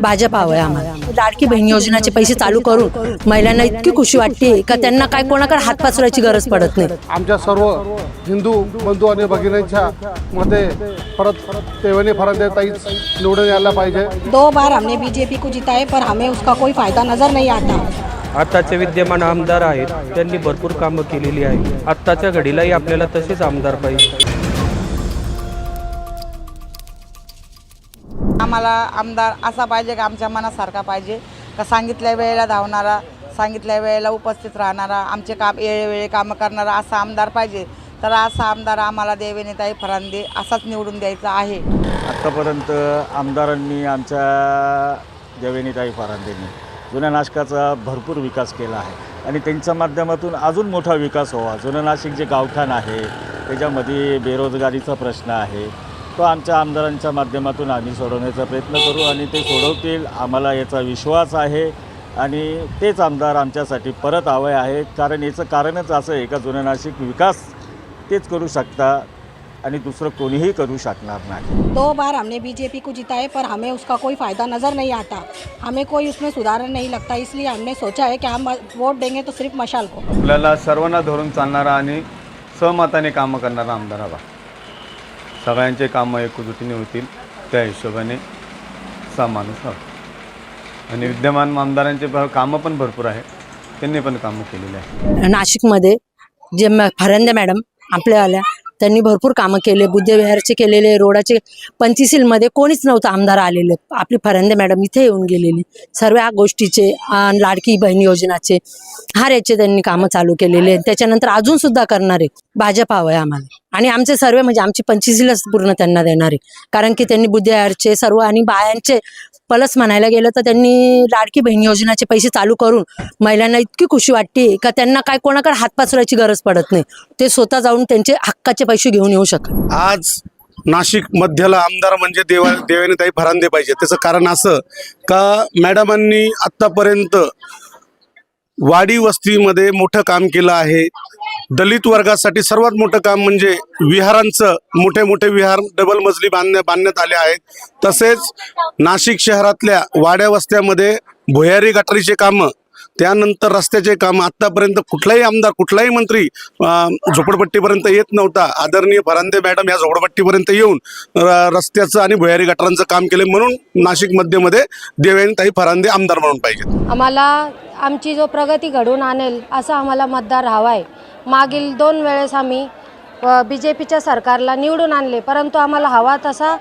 भाजप हवंय आम्हाला. लाडकी बहीण योजनाचे पैसे चालू करून महिलांना इतकी खुशी वाटते का त्यांना काय कोणाकडे हात पसरायची गरज पडत नाही? आमच्या सर्व हिंदू बंधू आणि भगिनींच्या मध्ये परत तेवणी फरांदे ताईच निवडून यायला पाहिजे. दो बार हमने बीजेपी को जिताए पर हमें उसका कोई फायदा नजर नहीं आता। आत्ताचे विद्यमान आमदार आहेत त्यांनी भरपूर कामं केलेली आहेत. आत्ताच्या घडीलाही आपल्याला तसेच आमदार पाहिजे. आम्हाला आमदार असा पाहिजे का आमच्या मनासारखा पाहिजे? का सांगितल्या वेळेला धावणारा सांगितल्या वेळेला उपस्थित राहणारा आमचे काम वेळेवेळी कामं करणारा असा आमदार पाहिजे. तर असा आमदार आम्हाला देवेनेताई फरांदे असाच निवडून द्यायचा आहे. आत्तापर्यंत आमदारांनी आमच्या देवेनीताई फरांदेने जुन्या नाशकाचा भरपूर विकास केला आहे. आणि त्यांच्या माध्यमातून अजून मोठा विकास व्हावा. जुनं नाशिक जे गावठाण आहे त्याच्यामध्ये बेरोजगारीचा प्रश्न आहे. तो आमच्या आमदारांच्या माध्यमातून आम्ही सोडवण्याचा प्रयत्न करू आणि ते सोडवतील. आम्हाला याचा विश्वास आहे आणि तेच आमदार आमच्यासाठी परत हवे आहे कारण याचं कारणच असं आहे का जुनं नाशिक विकास तेच करू शकता आणि दुसरं कोणीही करू शकणार नाही. दो बार हमने बीजेपी को जिताए पर हमें उसका कोई फायदा नजर नहीं आता. हमें कोई उसमें सुधार नहीं लगता इसलिए हमने सोचा है कि हम वोट देंगे तो सिर्फ मशाल को. आपल्याला सर्वांना धरून चालणारा आणि सहमताने कामं करणारा आमदार हवा. सगळ्यांचे कामं एकजुटीने होतील त्या हिशोबाने असा माणूस हवा आणि विद्यमान आमदारांचे कामं पण भरपूर आहे त्यांनी पण कामं केलेली आहे नाशिकमध्ये जे फरंदे मॅडम आपल्या आल्या त्यांनी भरपूर कामं केले बुद्धविहारचे केलेले रोडाचे पंचशीलमध्ये कोणीच नव्हतं आमदार आलेले. आपली फरंदे मॅडम इथे येऊन गेलेली. सर्व या गोष्टीचे लाडकी बहीण योजनाचे हर याचे त्यांनी कामं चालू केलेले. त्याच्यानंतर अजून सुद्धा करणारे भाजप आहे आम्हाला. आणि आमचे सर्व म्हणजे आमची पंचशीलच पूर्ण त्यांना देणारे कारण की त्यांनी बुद्धविहारचे सर्व आणि बायांचे प्लस म्हणायला गेलं तर त्यांनी लाडकी बहीण योजनाचे पैसे चालू करून महिलांना इतकी खुशी वाटते का त्यांना काय कोणाकडे हात पसरायची गरज पडत नाही. ते स्वतः जाऊन त्यांचे हक्काचे पैसे घेऊन येऊ शकतात आज नाशिक मध्यला आमदार म्हणजे देवा देवेनीताई फरांदे पाहिजे. त्याचं कारण असं का मॅडमांनी आत्तापर्यंत वाडी वस्तीमध्ये मोठं काम केलं आहे. दलित वर्गासाठी सर्वात मोठं काम म्हणजे विहारांचं मोठे मोठे विहार डबल मजली बांधण्या बांधण्यात आले आहेत. तसेच नाशिक शहरातल्या वाड्या वस्त्यामध्ये भुयारी गटारीचे कामं त्यानंतर रस्त्याचे काम. आतापर्यंत कुठलाही आमदार कुठलाही मंत्री झोपडपट्टीपर्यंत येत नव्हता. आदरणीय फरांदे मॅडम या झोपडपट्टीपर्यंत येऊन रस्त्याचं आणि भुयारी गटारांचं काम केले. म्हणून नाशिक मध्यमध्ये देवेंताई फरांदे आमदार म्हणून पाहिजेत. आम्हाला आमची जो प्रगती घडवून आणेल असा आम्हाला मतदार हवा आहे मागील दोन वेळेस आम्ही बी जे पीच्या सरकारला निवडून आणले परंतु आम्हाला हवा तसा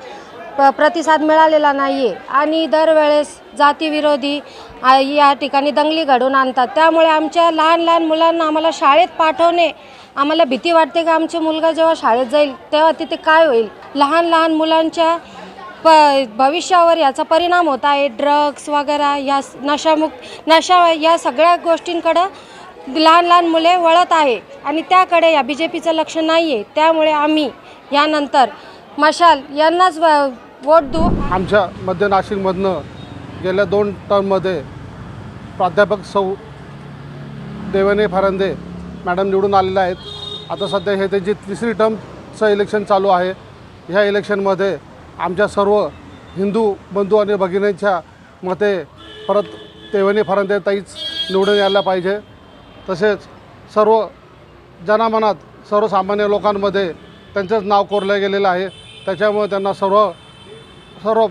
प प्रतिसाद मिळालेला नाही आहे आणि दरवेळेस जातीविरोधी या ठिकाणी दंगली घडून आणतात. त्यामुळे आमच्या लहान लहान मुलांना आम्हाला शाळेत पाठवणे आम्हाला भीती वाटते की आमचे मुलगा जेव्हा शाळेत जाईल तेव्हा तिथे काय होईल? लहान लहान मुलांच्या प भविष्यावर याचा परिणाम होत आहे. ड्रग्स वगैरे या नशामुक्त नशा या सगळ्या गोष्टींकडं लहान लहान मुले वळत आहे आणि त्याकडे या बी जे पीचं लक्ष नाही आहे त्यामुळे आम्ही यानंतर मशाल यांनाच वोट देऊ. आमच्या मध्य नाशिकमधनं गेल्या दोन टर्ममध्ये प्राध्यापक सौ देवने फरांदे मॅडम निवडून आलेल्या आहेत. आता सध्या हे त्यांची तिसरी टर्मचं इलेक्शन चालू आहे. ह्या इलेक्शनमध्ये आमच्या सर्व हिंदू बंधू आणि भगिनींच्या मते परत तेवणी फरांदे ताईच निवडून यायला पाहिजे. तसेच सर्व जनामनात सर्वसामान्य लोकांमध्ये त्यांचंच नाव कोरलं गेलेलं आहे. त्याच्यामुळे त्यांना सर्व सर्व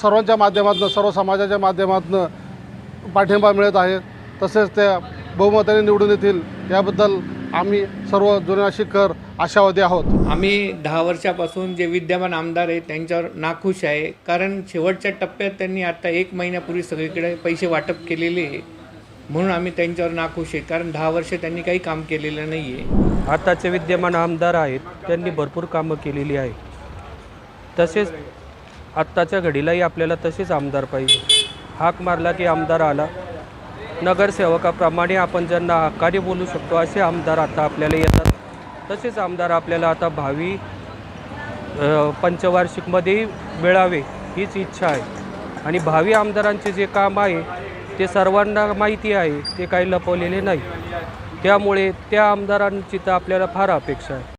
सर्वांच्या माध्यमातून सर्व समाजाच्या माध्यमातून पाठिंबा मिळत आहे. तसेच त्या बहुमताने निवडून येतील याबद्दल आम्ही सर्व जुन्याशिकर आशावादी आहोत. आम्ही दहा वर्षापासून जे विद्यमान आमदार आहे त्यांच्यावर नाखुश आहे. कारण शेवटच्या टप्प्यात त्यांनी आता एक महिन्यापूर्वी सगळीकडे पैसे वाटप केलेले आहे. म्हणून आम्ही त्यांच्यावर नाखुश आहे. कारण दहा वर्ष त्यांनी काही काम केलेलं नाही आहे आत्ताचे विद्यमान आमदार आहेत त्यांनी भरपूर कामं केलेली आहे तसेच आत्ताच्या घडीलाही आपल्याला तसेच आमदार पाहिजे. हाक मारला की आमदार आला. नगरसेवकाप्रमाणे आपण ज्यांना हक्काने बोलू शकतो असे आमदार आता आपल्याला येतात. तसेच आमदार आपल्याला आता भावी पंचवार्षिकमध्येही मिळावे हीच इच्छा आहे. आणि भावी आमदारांचे जे काम आहे ते सर्वांना माहिती आहे ते काही लपवलेले नाही. त्यामुळे त्या आमदारांची तर आपल्याला फार अपेक्षा आहे.